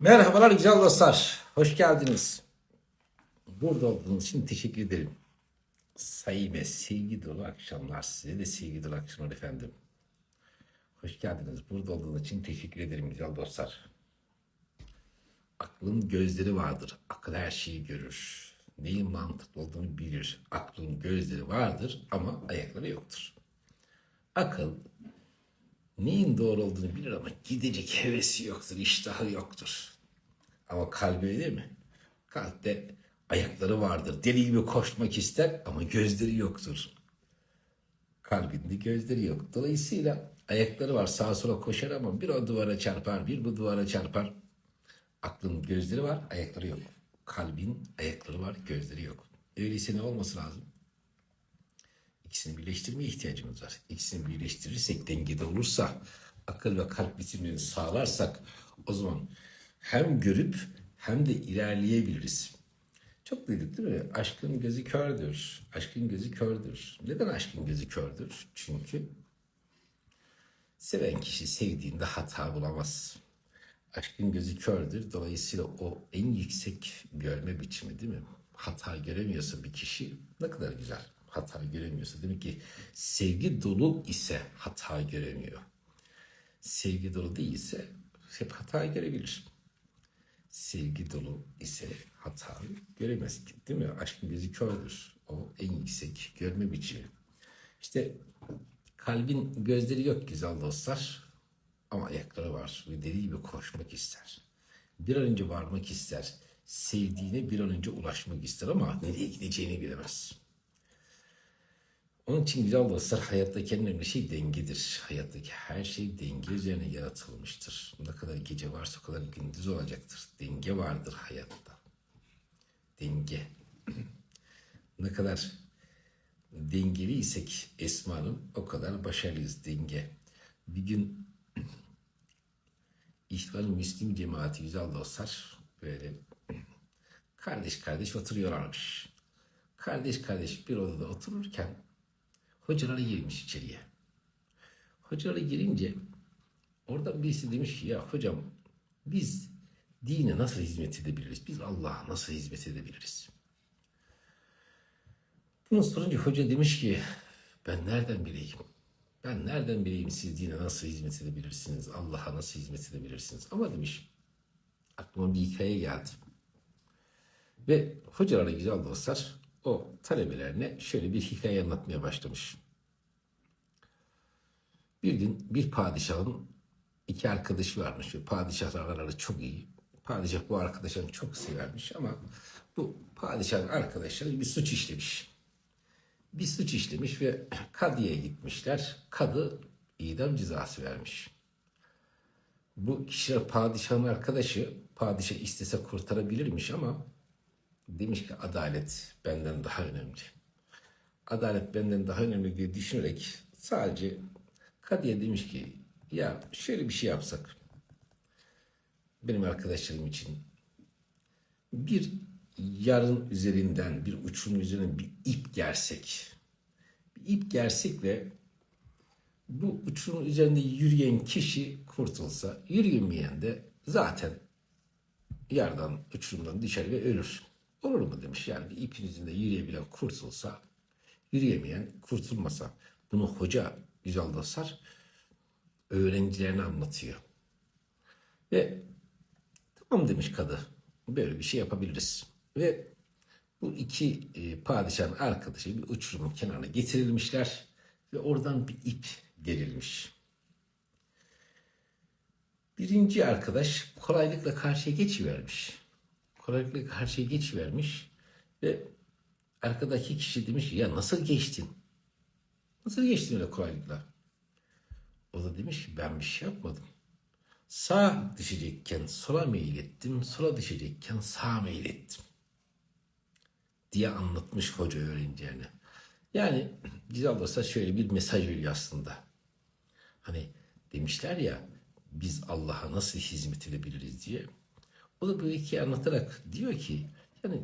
Merhabalar güzel dostlar. Hoş geldiniz. Burada olduğunuz için teşekkür ederim. Sayın ve sevgi dolu akşamlar. Size de sevgi dolu akşamlar efendim. Hoş geldiniz. Burada olduğunuz için teşekkür ederim güzel dostlar. Aklın gözleri vardır. Akıl her şeyi görür. Neyin mantıklı olduğunu bilir. Aklın gözleri vardır ama ayakları yoktur. Akıl neyin doğru olduğunu bilir ama gidecek hevesi yoktur, iştahı yoktur. Ama kalbi öyle mi? Kalpte ayakları vardır. Deli gibi koşmak ister ama gözleri yoktur. Kalbinde gözleri yok. Dolayısıyla ayakları var sağa sola koşar ama bir o duvara çarpar, bir bu duvara çarpar. Aklın gözleri var, ayakları yok. Kalbin ayakları var, gözleri yok. Öyleyse ne olması lazım? İkisini birleştirmeye ihtiyacımız var. İkisini birleştirirsek dengede olursa, akıl ve kalp bitimini sağlarsak o zaman hem görüp hem de ilerleyebiliriz. Çok duyduk değil mi? Aşkın gözü kördür. Aşkın gözü kördür. Neden aşkın gözü kördür? Çünkü seven kişi sevdiğinde hata bulamaz. Aşkın gözü kördür. Dolayısıyla o en yüksek görme biçimi değil mi? Hata göremiyorsa bir kişi ne kadar güzel. Hata göremiyorsa demek ki sevgi dolu ise hata göremiyor. Sevgi dolu değilse hep hata görebilir. Sevgi dolu ise hata göremez. Değil mi? Aşkın gözü kördür. O en yüksek görme biçimi. İşte kalbin gözleri yok güzel dostlar. Ama ayakları var ve deli gibi koşmak ister. Bir an önce varmak ister. Sevdiğine bir an önce ulaşmak ister ama nereye gideceğini bilemez. Onun için güzel dostlar hayattaki en önemli şey dengedir. Hayattaki her şey denge üzerine yaratılmıştır. Ne kadar gece varsa o kadar gündüz olacaktır. Denge vardır hayatta. Denge. ne kadar dengeliysek Esma'nın o kadar başarılıyız denge. Bir gün İhvan Müslim cemaati güzel dostlar böyle kardeş kardeş oturuyorlarmış. Kardeş kardeş bir odada otururken hocaları girmiş içeriye. Hocaları girince oradan birisi demiş ki ya hocam biz dine nasıl hizmet edebiliriz? Biz Allah'a nasıl hizmet edebiliriz? Bunu sorunca hoca demiş ki ben nereden bileyim? Ben nereden bileyim siz dine nasıl hizmet edebilirsiniz? Allah'a nasıl hizmet edebilirsiniz? Ama demiş aklıma bir hikaye geldi. Ve hocalara güzel dostlar o talebelerine şöyle bir hikaye anlatmaya başlamış. Bir gün bir padişahın iki arkadaşı varmış ve padişahlar araları çok iyi. Padişah bu arkadaşlarını çok severmiş ama bu padişahın arkadaşları bir suç işlemiş. Bir suç işlemiş ve kadıya gitmişler. Kadı idam cezası vermiş. Bu kişi padişahın arkadaşı padişah istese kurtarabilirmiş ama demiş ki adalet benden daha önemli. Adalet benden daha önemli diye düşünerek sadece kadıya demiş ki ya şöyle bir şey yapsak benim arkadaşlarım için bir yarın üzerinden bir uçurum üzerinden bir ip gersek bir ip gersek ve bu uçurum üzerinde yürüyen kişi kurtulsa yürüyemeyen de zaten yardan uçurumdan düşer ve ölür. Olur mu demiş yani bir ipin üzerinde yürüyebilen kurtulsa yürüyemeyen kurtulmasa bunu hoca güzel dostlar öğrencilerine anlatıyor. Ve tamam demiş kadı böyle bir şey yapabiliriz. Ve bu iki e, padişahın arkadaşı bir uçurumun kenarına getirilmişler ve oradan bir ip gerilmiş. Birinci arkadaş kolaylıkla karşıya geçivermiş. Kolaylıkla karşıya geçivermiş ve arkadaki kişi demiş ki ya nasıl geçtin? Nasıl geçtin öyle kolaylıkla? O da demiş ki ben bir şey yapmadım. Sağ düşecekken sola meylettim, sola düşecekken sağa meylettim. Diye anlatmış hoca öğrencilerine. Yani güzel olsa şöyle bir mesaj veriyor aslında. Hani demişler ya biz Allah'a nasıl hizmet edebiliriz diye. O da bu hikaye anlatarak diyor ki yani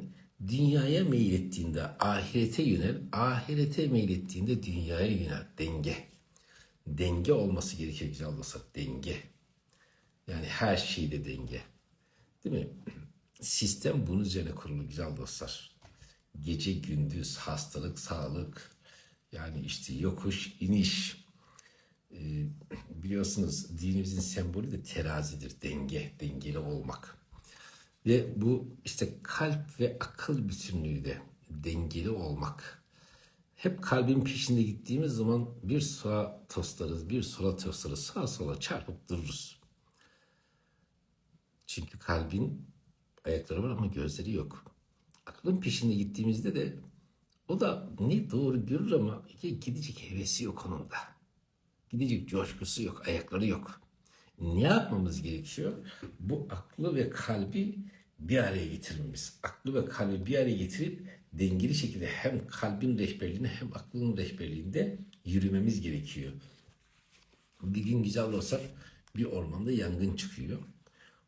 dünyaya meylettiğinde ahirete yönel, ahirete meylettiğinde dünyaya yönel. Denge. Denge olması gerekiyor güzel olsa denge. Yani her şeyde denge. Değil mi? Sistem bunun üzerine kurulu güzel dostlar. Gece gündüz hastalık, sağlık, yani işte yokuş, iniş. Ee, biliyorsunuz dinimizin sembolü de terazidir, denge, dengeli olmak. Ve bu işte kalp ve akıl bütünlüğü de dengeli olmak. Hep kalbin peşinde gittiğimiz zaman bir sağa toslarız, bir sola toslarız, sağa sola çarpıp dururuz. Çünkü kalbin ayakları var ama gözleri yok. Aklın peşinde gittiğimizde de o da ne doğru görür ama gidecek hevesi yok onun da. Gidecek coşkusu yok, ayakları yok. Ne yapmamız gerekiyor? Bu aklı ve kalbi bir araya getirmemiz. Aklı ve kalbi bir araya getirip dengeli şekilde hem kalbin rehberliğinde hem aklın rehberliğinde yürümemiz gerekiyor. Bir gün güzel olsa bir ormanda yangın çıkıyor.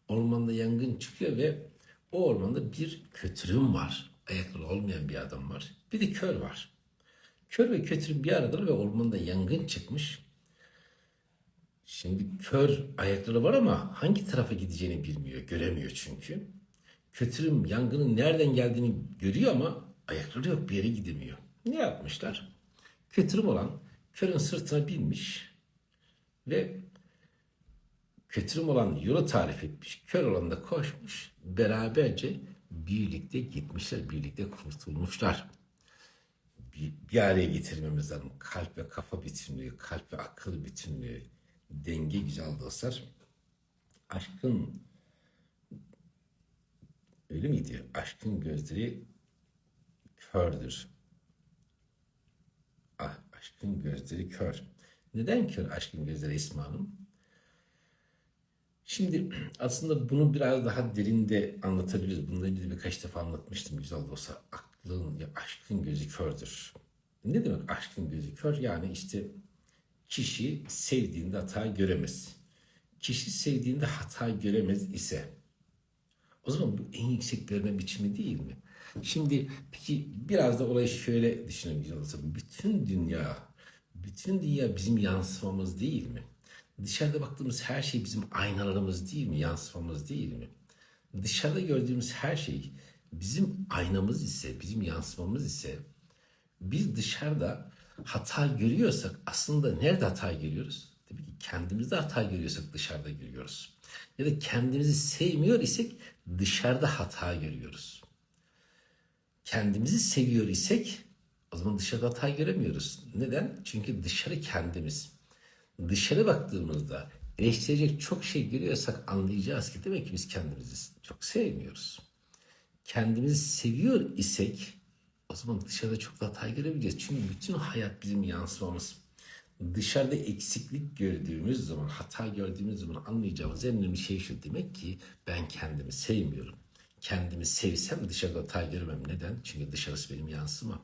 Ormanda yangın çıkıyor ve o ormanda bir kötürüm var. Ayakları olmayan bir adam var. Bir de kör var. Kör ve kötürüm bir aradalar ve ormanda yangın çıkmış. Şimdi kör ayakları var ama hangi tarafa gideceğini bilmiyor, göremiyor çünkü. Kötürüm yangının nereden geldiğini görüyor ama ayakları yok bir yere gidemiyor. Ne yapmışlar? Kötürüm olan körün sırtına binmiş ve kötürüm olan yolu tarif etmiş. Kör olan da koşmuş. Beraberce birlikte gitmişler, birlikte kurtulmuşlar. Bir, bir araya getirmemiz lazım. Kalp ve kafa bütünlüğü, kalp ve akıl bütünlüğü, denge güzel dostlar. Aşkın öyle miydi? Aşkın gözleri kördür. Ah, aşkın gözleri kör. Neden kör aşkın gözleri Esma Hanım? Şimdi aslında bunu biraz daha derinde anlatabiliriz. Bunları ilgili birkaç defa anlatmıştım güzel olsa. Aklın, ya aşkın gözü kördür. Ne demek aşkın gözü kör? Yani işte kişi sevdiğinde hata göremez. Kişi sevdiğinde hata göremez ise o zaman bu en yüksek görme biçimi değil mi? Şimdi peki biraz da olayı şöyle düşünelim güzel olsa. Bütün dünya, bütün dünya bizim yansımamız değil mi? Dışarıda baktığımız her şey bizim aynalarımız değil mi? Yansımamız değil mi? Dışarıda gördüğümüz her şey bizim aynamız ise, bizim yansımamız ise biz dışarıda hata görüyorsak aslında nerede hata görüyoruz? Tabii ki kendimizde hata görüyorsak dışarıda görüyoruz. Ya da kendimizi sevmiyor isek dışarıda hata görüyoruz. Kendimizi seviyor isek o zaman dışarıda hata göremiyoruz. Neden? Çünkü dışarı kendimiz. Dışarı baktığımızda eleştirecek çok şey görüyorsak anlayacağız ki demek ki biz kendimizi çok sevmiyoruz. Kendimizi seviyor isek zaman dışarıda çok hata görebileceğiz. Çünkü bütün hayat bizim yansımamız. Dışarıda eksiklik gördüğümüz zaman, hata gördüğümüz zaman anlayacağımız en önemli şey şu. Demek ki ben kendimi sevmiyorum. Kendimi sevsem dışarıda hata göremem. Neden? Çünkü dışarısı benim yansımam.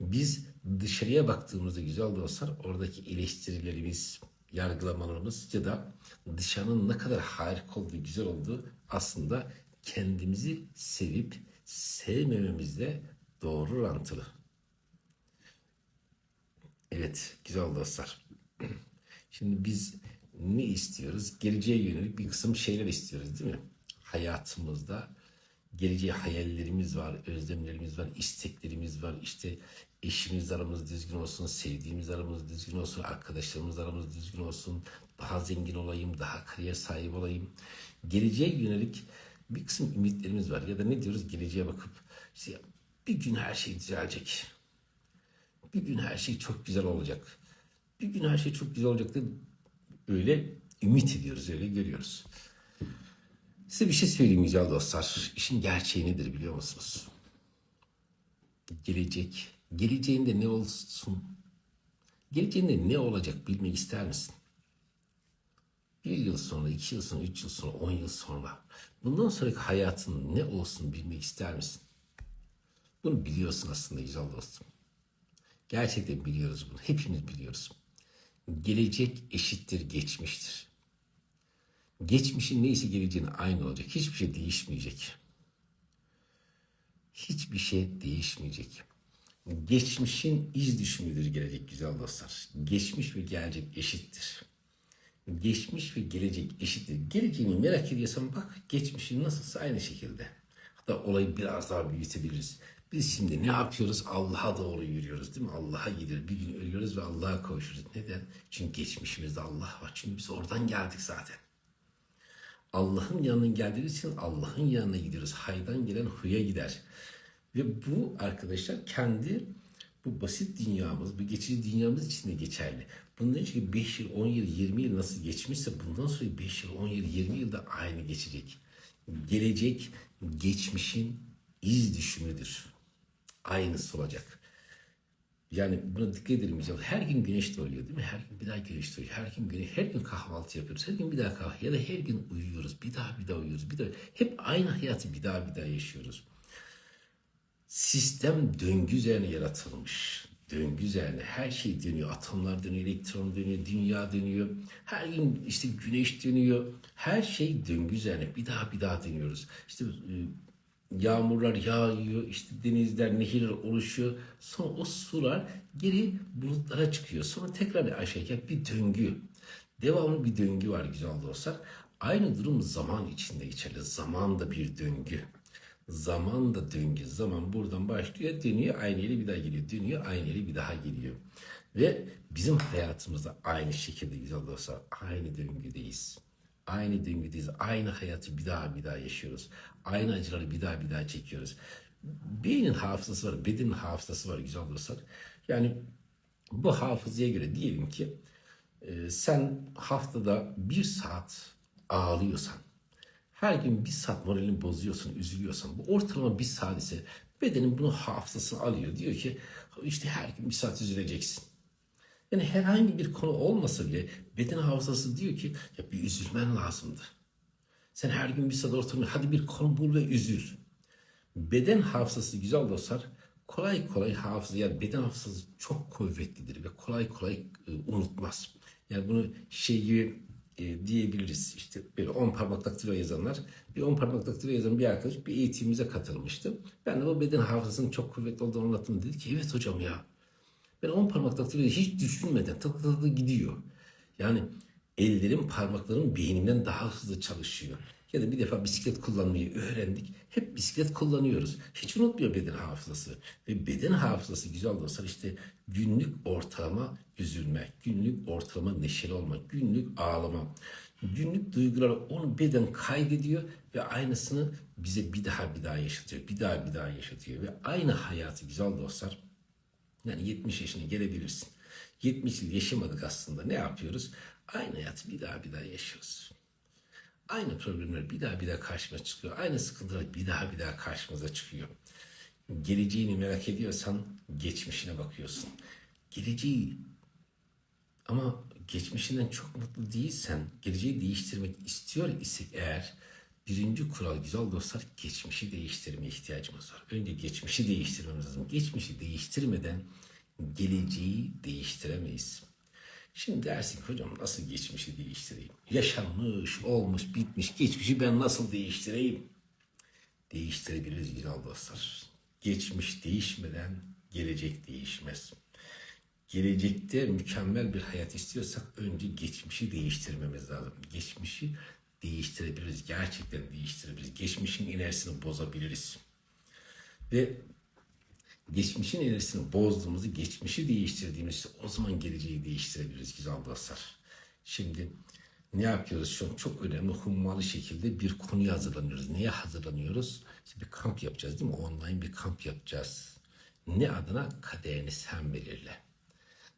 Biz dışarıya baktığımızda güzel dostlar oradaki eleştirilerimiz, yargılamalarımız ya da dışarının ne kadar harika olduğu, güzel olduğu aslında kendimizi sevip sevmememizle doğru orantılı. Evet, güzel dostlar. Şimdi biz ne istiyoruz? Geleceğe yönelik bir kısım şeyler istiyoruz değil mi? Hayatımızda geleceğe hayallerimiz var, özlemlerimiz var, isteklerimiz var. İşte eşimiz aramız düzgün olsun, sevdiğimiz aramız düzgün olsun, arkadaşlarımız aramız düzgün olsun, daha zengin olayım, daha kariyer sahibi olayım. Geleceğe yönelik bir kısım ümitlerimiz var. Ya da ne diyoruz? Geleceğe bakıp işte bir gün her şey düzelecek. Bir gün her şey çok güzel olacak. Bir gün her şey çok güzel olacak diye öyle ümit ediyoruz, öyle görüyoruz. Size bir şey söyleyeyim güzel dostlar. İşin gerçeği nedir biliyor musunuz? Gelecek. Geleceğinde ne olsun? Geleceğinde ne olacak bilmek ister misin? Bir yıl sonra, iki yıl sonra, üç yıl sonra, on yıl sonra. Bundan sonraki hayatın ne olsun bilmek ister misin? Bunu biliyorsun aslında güzel dostum. Gerçekten biliyoruz bunu. Hepimiz biliyoruz. Gelecek eşittir geçmiştir. Geçmişin neyse geleceğin aynı olacak. Hiçbir şey değişmeyecek. Hiçbir şey değişmeyecek. Geçmişin iz düşümüdür gelecek güzel dostlar. Geçmiş ve gelecek eşittir. Geçmiş ve gelecek eşittir. Geleceğini merak ediyorsan bak geçmişin nasılsa aynı şekilde. Hatta olayı biraz daha büyütebiliriz. Biz şimdi ne yapıyoruz? Allah'a doğru yürüyoruz değil mi? Allah'a gidiyor. Bir gün ölüyoruz ve Allah'a kavuşuruz. Neden? Çünkü geçmişimizde Allah var. Çünkü biz oradan geldik zaten. Allah'ın yanına geldiğimiz için Allah'ın yanına gidiyoruz. Haydan gelen huya gider. Ve bu arkadaşlar kendi bu basit dünyamız, bu geçici dünyamız için de geçerli. Bundan önceki 5 yıl, 10 yıl, 20 yıl nasıl geçmişse bundan sonra 5 yıl, 10 yıl, 20 yıl da aynı geçecek. Gelecek geçmişin iz düşümüdür. Aynısı olacak. Yani buna dikkat edelim. biz. Her gün güneş doğuyor değil mi? Her gün bir daha güneş doğuyor. Her gün güneş, her gün kahvaltı yapıyoruz. Her gün bir daha kahvaltı ya da her gün uyuyoruz. Bir daha bir daha uyuyoruz. Bir daha hep aynı hayatı bir daha bir daha yaşıyoruz. Sistem döngü üzerine yaratılmış. Döngü üzerine her şey dönüyor. Atomlar dönüyor, elektron dönüyor, dünya dönüyor. Her gün işte güneş dönüyor. Her şey döngü üzerine. Bir daha bir daha dönüyoruz. İşte e, yağmurlar yağıyor, işte denizler, nehirler oluşuyor. Sonra o sular geri bulutlara çıkıyor. Sonra tekrar aşağıya bir döngü. Devamlı bir döngü var güzel dostlar. Aynı durum zaman içinde geçerli. Zaman da bir döngü. Zaman da döngü. Zaman buradan başlıyor, dönüyor, aynı yere bir daha geliyor. Dönüyor, aynı yere bir daha geliyor. Ve bizim hayatımızda aynı şekilde güzel dostlar. Aynı döngüdeyiz. Aynı döngüdeyiz. Aynı hayatı bir daha bir daha yaşıyoruz. Aynı acıları bir daha bir daha çekiyoruz. Beynin hafızası var, bedenin hafızası var güzel dostlar. Yani bu hafızaya göre diyelim ki e, sen haftada bir saat ağlıyorsan, her gün bir saat moralini bozuyorsun, üzülüyorsan, bu ortalama bir saat ise bedenin bunu hafızasını alıyor. Diyor ki işte her gün bir saat üzüleceksin. Yani herhangi bir konu olmasa bile beden hafızası diyor ki ya bir üzülmen lazımdı. Sen her gün bir saat ortamda hadi bir konu bul ve üzül. Beden hafızası güzel dostlar kolay kolay hafıza yani beden hafızası çok kuvvetlidir ve kolay kolay e, unutmaz. Yani bunu şey gibi e, diyebiliriz. İşte böyle 10 parmak daktilo yazanlar, bir 10 parmak daktilo yazan bir arkadaş bir eğitimimize katılmıştı. Ben de bu beden hafızasının çok kuvvetli olduğunu anlattım. Dedi ki evet hocam ya ben 10 parmak daktilo hiç düşünmeden tık tık tık gidiyor. Yani ellerim parmaklarım beynimden daha hızlı çalışıyor. Ya da bir defa bisiklet kullanmayı öğrendik. Hep bisiklet kullanıyoruz. Hiç unutmuyor beden hafızası. Ve beden hafızası güzel dostlar işte günlük ortalama üzülme, günlük ortalama neşeli olma, günlük ağlama. Günlük duygular onu beden kaydediyor ve aynısını bize bir daha bir daha yaşatıyor. Bir daha bir daha yaşatıyor. Ve aynı hayatı güzel dostlar yani 70 yaşına gelebilirsin. 70 yıl yaşamadık aslında. Ne yapıyoruz? Aynı hayatı bir daha bir daha yaşıyoruz. Aynı problemler bir daha bir daha karşıma çıkıyor. Aynı sıkıntılar bir daha bir daha karşımıza çıkıyor. Geleceğini merak ediyorsan geçmişine bakıyorsun. Geleceği ama geçmişinden çok mutlu değilsen, geleceği değiştirmek istiyor isek eğer birinci kural güzel dostlar geçmişi değiştirmeye ihtiyacımız var. Önce geçmişi değiştirmemiz lazım. Geçmişi değiştirmeden geleceği değiştiremeyiz. Şimdi dersin ki hocam nasıl geçmişi değiştireyim? Yaşanmış, olmuş, bitmiş geçmişi ben nasıl değiştireyim? Değiştirebiliriz güzel dostlar. Geçmiş değişmeden gelecek değişmez. Gelecekte mükemmel bir hayat istiyorsak önce geçmişi değiştirmemiz lazım. Geçmişi değiştirebiliriz. Gerçekten değiştirebiliriz. Geçmişin enerjisini bozabiliriz. Ve geçmişin enerjisini bozduğumuzu, geçmişi değiştirdiğimizde o zaman geleceği değiştirebiliriz güzel dostlar. Şimdi ne yapıyoruz şu an çok önemli hummalı şekilde bir konuya hazırlanıyoruz. Neye hazırlanıyoruz? İşte bir kamp yapacağız değil mi? Online bir kamp yapacağız. Ne adına? Kaderini sen belirle.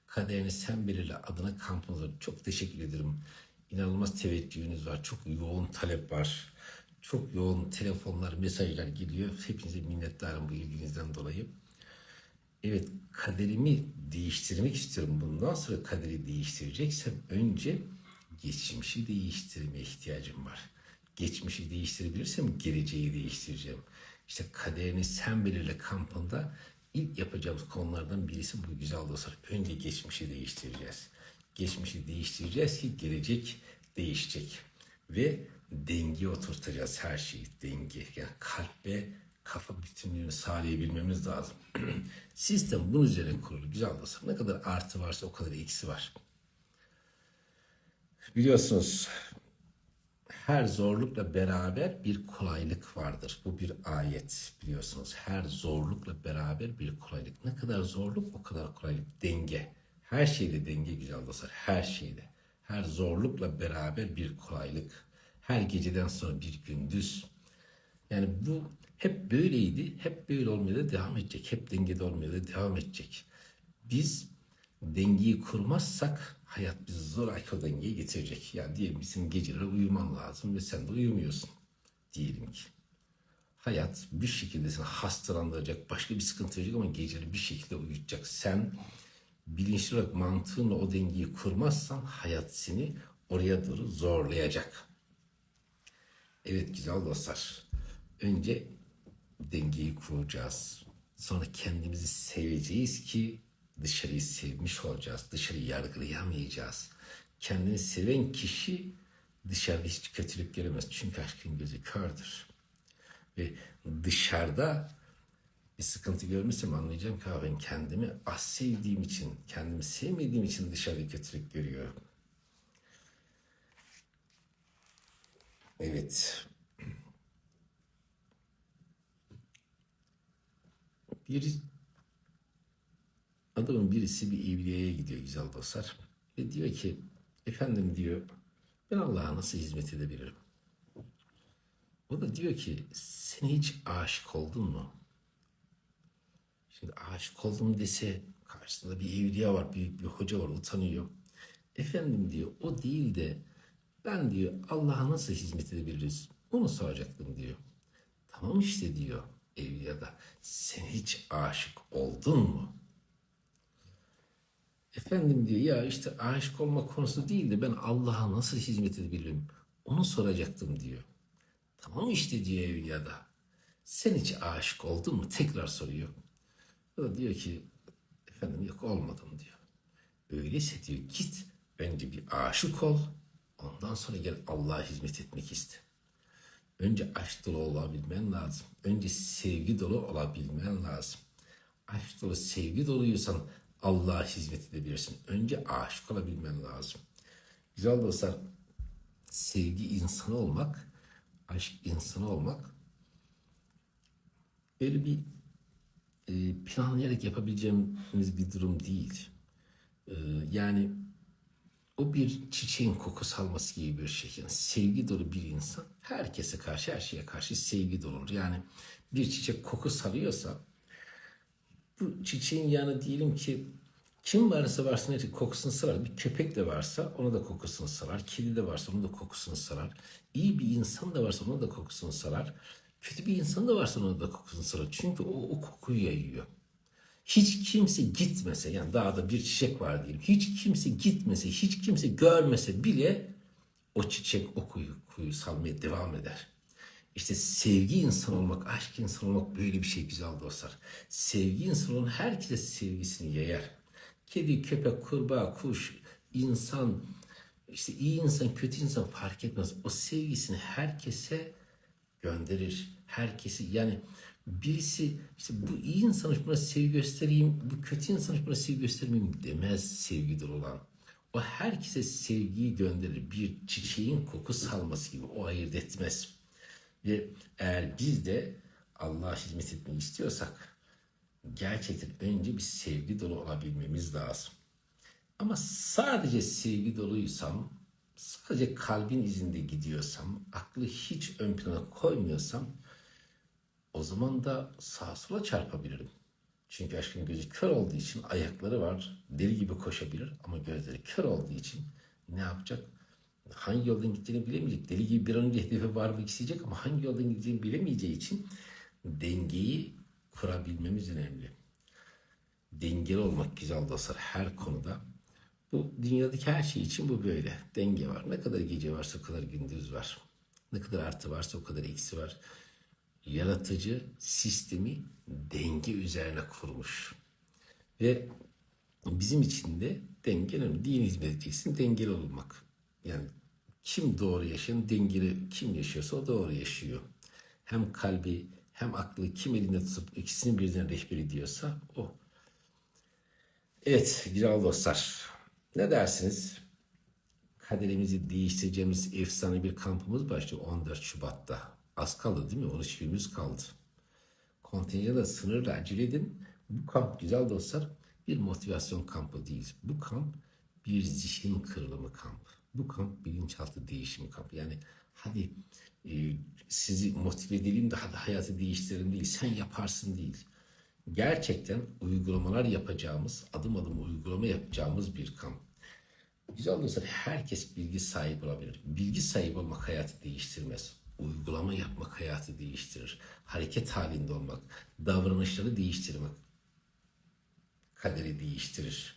Kaderini sen belirle adına kampımıza çok teşekkür ederim. İnanılmaz teveccühünüz var. Çok yoğun talep var. Çok yoğun telefonlar, mesajlar geliyor. Hepinize minnettarım bu ilginizden dolayı. Evet kaderimi değiştirmek istiyorum. Bundan sonra kaderi değiştireceksem önce geçmişi değiştirmeye ihtiyacım var. Geçmişi değiştirebilirsem geleceği değiştireceğim. İşte kaderini sen belirle kampında ilk yapacağımız konulardan birisi bu güzel dostlar. Önce geçmişi değiştireceğiz. Geçmişi değiştireceğiz ki gelecek değişecek. Ve denge oturtacağız her şeyi. Denge. Yani kalp ve kafa bütünlüğünü sağlayabilmemiz lazım. Sistem bunun üzerine kurulu. Güzel dostlar. Ne kadar artı varsa o kadar eksi var. Biliyorsunuz her zorlukla beraber bir kolaylık vardır. Bu bir ayet biliyorsunuz. Her zorlukla beraber bir kolaylık. Ne kadar zorluk o kadar kolaylık. Denge. Her şeyde denge güzel dostlar. Her şeyde. Her zorlukla beraber bir kolaylık. Her geceden sonra bir gündüz. Yani bu hep böyleydi. Hep böyle olmaya da devam edecek. Hep dengede olmaya da devam edecek. Biz dengeyi kurmazsak hayat bizi zoraki o dengeye getirecek. Yani diyelim senin geceleri uyuman lazım ve sen de uyumuyorsun. Diyelim ki. Hayat bir şekilde seni hastalandıracak, başka bir sıkıntı verecek ama geceleri bir şekilde uyutacak. Sen bilinçli olarak mantığınla o dengeyi kurmazsan hayat seni oraya doğru zorlayacak. Evet güzel dostlar. Önce dengeyi kuracağız. Sonra kendimizi seveceğiz ki dışarıyı sevmiş olacağız. Dışarıyı yargılayamayacağız. Kendini seven kişi dışarıda hiç kötülük göremez. Çünkü aşkın gözü kördür. Ve dışarıda bir sıkıntı görmüşsem anlayacağım ki "Aa, ben kendimi az sevdiğim için, kendimi sevmediğim için dışarıda kötülük görüyorum. Evet. Bir adamın birisi bir evliyeye gidiyor güzel dostlar. Ve diyor ki efendim diyor ben Allah'a nasıl hizmet edebilirim? O da diyor ki sen hiç aşık oldun mu? Şimdi aşık oldum dese karşısında bir evliya var, büyük bir hoca var, utanıyor. Efendim diyor o değil de ben diyor Allah'a nasıl hizmet edebiliriz? Onu soracaktım diyor. Tamam işte diyor evliya da sen hiç aşık oldun mu? Efendim diyor ya işte aşık olma konusu değil de ben Allah'a nasıl hizmet edebilirim? Onu soracaktım diyor. Tamam işte diyor evliya da. Sen hiç aşık oldun mu? Tekrar soruyor. O da diyor ki efendim yok olmadım diyor. Öyleyse diyor git önce bir aşık ol. Ondan sonra gel Allah'a hizmet etmek iste. Önce aşk dolu olabilmen lazım. Önce sevgi dolu olabilmen lazım. Aşk dolu, sevgi doluysan Allah'a hizmet edebilirsin. Önce aşık olabilmen lazım. Güzel dostlar, sevgi insanı olmak, aşk insanı olmak böyle bir e, planlayarak yapabileceğimiz bir durum değil. E, yani o bir çiçeğin koku salması gibi bir şey. Yani sevgi dolu bir insan herkese karşı her şeye karşı sevgi dolu. Yani bir çiçek koku salıyorsa bu çiçeğin yanı diyelim ki kim varsa varsın her kokusunu sarar. Bir köpek de varsa ona da kokusunu sarar. Kedi de varsa onun da kokusunu sarar. İyi bir insan da varsa ona da kokusunu sarar. Kötü bir insan da varsa ona da kokusunu sarar. Çünkü o, o kokuyu yayıyor. Hiç kimse gitmese yani dağda bir çiçek var diyelim. Hiç kimse gitmese, hiç kimse görmese bile o çiçek o kuyu, kuyu salmaya devam eder. İşte sevgi insan olmak, aşk insan olmak böyle bir şey güzel dostlar. Sevgi insan olan herkese sevgisini yayar. Kedi, köpek, kurbağa, kuş, insan, işte iyi insan, kötü insan fark etmez. O sevgisini herkese gönderir. Herkesi yani birisi işte bu iyi insana buna sevgi göstereyim, bu kötü insana buna sevgi göstermeyeyim demez sevgi dolu olan. O herkese sevgiyi gönderir. Bir çiçeğin koku salması gibi o ayırt etmez. Ve eğer biz de Allah'a hizmet etmeyi istiyorsak gerçekten önce bir sevgi dolu olabilmemiz lazım. Ama sadece sevgi doluysam, sadece kalbin izinde gidiyorsam, aklı hiç ön plana koymuyorsam o zaman da sağa sola çarpabilirim. Çünkü aşkın gözü kör olduğu için ayakları var, deli gibi koşabilir ama gözleri kör olduğu için ne yapacak? Hangi yoldan gittiğini bilemeyecek. Deli gibi bir an önce hedefe varmak isteyecek ama hangi yoldan gideceğini bilemeyeceği için dengeyi kurabilmemiz önemli. Dengeli olmak güzel dostlar her konuda. Bu dünyadaki her şey için bu böyle. Denge var. Ne kadar gece varsa o kadar gündüz var. Ne kadar artı varsa o kadar eksi var. Yaratıcı sistemi denge üzerine kurmuş. Ve bizim için de denge önemli. Din hizmet edeceksin, dengeli olmak. Yani kim doğru yaşayan, dengeli kim yaşıyorsa o doğru yaşıyor. Hem kalbi hem aklı kim elinde tutup ikisini birden rehber ediyorsa o. Evet güzel dostlar. Ne dersiniz? kaderimizi değiştireceğimiz efsane bir kampımız başlıyor 14 Şubat'ta. Az kaldı değil mi? 13 günümüz kaldı. Kontenjanı sınırla acele edin. Bu kamp güzel dostlar bir motivasyon kampı değil. Bu kamp bir zihin kırılımı kampı. Bu kamp bilinçaltı değişimi kampı. Yani hadi e, sizi motive edelim de hadi hayatı değiştirelim değil. Sen yaparsın değil. Gerçekten uygulamalar yapacağımız, adım adım uygulama yapacağımız bir kamp. Güzel dostlar herkes bilgi sahibi olabilir. Bilgi sahibi olmak hayatı değiştirmez. Uygulama yapmak hayatı değiştirir. Hareket halinde olmak, davranışları değiştirmek kaderi değiştirir.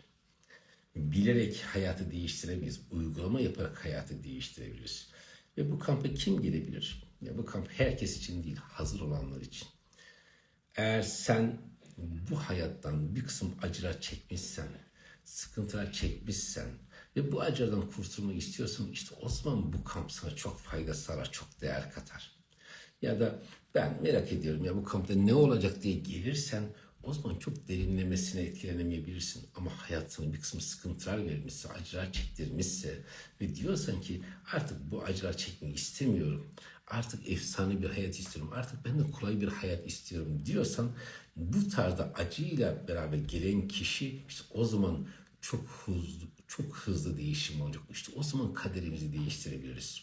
Bilerek hayatı değiştiremeyiz. Uygulama yaparak hayatı değiştirebiliriz. Ve bu kampa kim gelebilir? Ya bu kamp herkes için değil, hazır olanlar için. Eğer sen bu hayattan bir kısım acılar çekmişsen, sıkıntılar çekmişsen ve bu acılardan kurtulmak istiyorsan işte o bu kamp sana çok fayda sağlar, çok değer katar. Ya da ben merak ediyorum ya bu kampta ne olacak diye gelirsen o zaman çok derinlemesine etkilenemeyebilirsin. Ama hayat sana bir kısım sıkıntılar vermişse, acılar çektirmişse ve diyorsan ki artık bu acılar çekmek istemiyorum. Artık efsane bir hayat istiyorum. Artık ben de kolay bir hayat istiyorum diyorsan bu tarzda acıyla beraber gelen kişi işte o zaman çok hızlı çok hızlı değişim olacak. İşte o zaman kaderimizi değiştirebiliriz.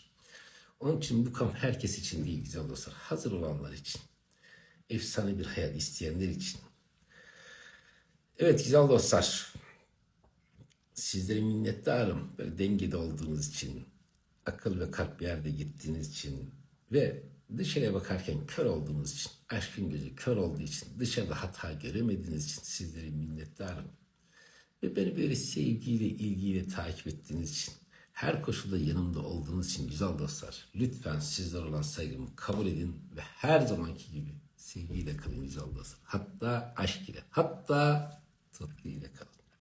Onun için bu kamp herkes için değil güzel dostlar. Hazır olanlar için. Efsane bir hayat isteyenler için. Evet güzel dostlar. Sizlere minnettarım. Böyle dengede olduğunuz için, akıl ve kalp yerde gittiğiniz için ve dışarıya bakarken kör olduğunuz için, aşkın gözü kör olduğu için, dışarıda hata göremediğiniz için sizlere minnettarım. Ve beni böyle sevgiyle, ilgiyle takip ettiğiniz için, her koşulda yanımda olduğunuz için güzel dostlar, lütfen sizler olan saygımı kabul edin ve her zamanki gibi sevgiyle kalın güzel dostlar. Hatta aşk ile, hatta tatlı ile kalın.